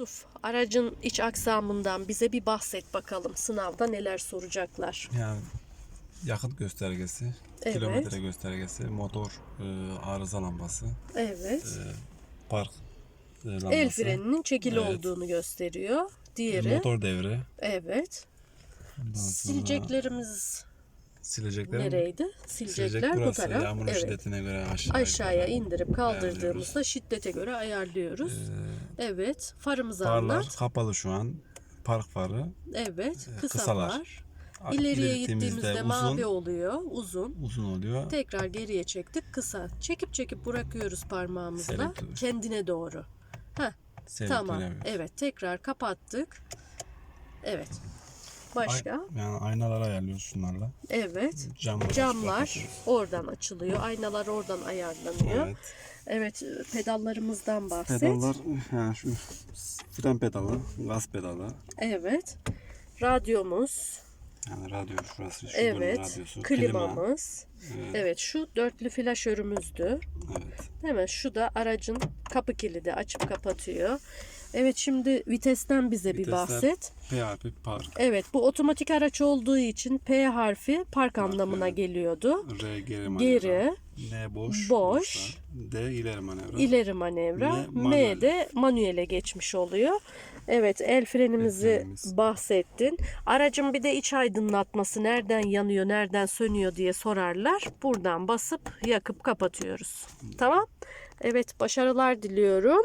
Yusuf, aracın iç aksamından bize bir bahset bakalım. Sınavda neler soracaklar. Yani yakıt göstergesi, Evet. kilometre göstergesi, motor e, arıza lambası, Evet. park e, lambası, El freninin çekili Evet. olduğunu gösteriyor. e, Diğeri. motor devre, Evet. Sileceklerimiz silecekler, nereydi? silecek Silecekler bu burası taraf. yağmurun Evet. şiddetine göre aşağı Aşağıya yukarı. indirip kaldırdığımızda şiddete göre ayarlıyoruz. E, Evet. Farımızı farlar anlat. kapalı şu an, park farı, Evet. e, Kısa kısalar. far. İleriye ileri gittiğimizde uzun, mavi oluyor. Uzun. uzun oluyor. Tekrar geriye çektik. Kısa. Çekip çekip bırakıyoruz parmağımızla. Selektör. Kendine doğru. Selektör tamam. Evet. Tekrar kapattık. Evet. Ay- Başka? yani aynaları ayarlıyoruz şunlarla. Evet. Camlar, Camlar oradan açılıyor. Aynalar oradan ayarlanıyor. Evet. Evet. pedallarımızdan bahset. Pedallar yani şu fren pedalı, gaz pedalı. Evet. Radyomuz. Yani radyo şurası, şu Evet. radyosu, klima. Klimamız. Evet. Evet. Şu dörtlü flaşörümüzdü. evet. Mi? Şu da aracın kapı kilidi açıp kapatıyor. Evet şimdi vitesten bize bir Vitesler- bahset. P harfi park, Evet bu otomatik araç olduğu için P harfi park anlamına evet. geliyordu. R geri manevra, Geri, N boş, boş, D ileri manevra. ileri manevra, M M de manuele geçmiş oluyor. Evet el frenimizi El frenimiz. bahsettin. Aracın bir de iç aydınlatması nereden yanıyor, nereden sönüyor diye sorarlar. Buradan basıp yakıp kapatıyoruz. Tamam? Evet başarılar diliyorum.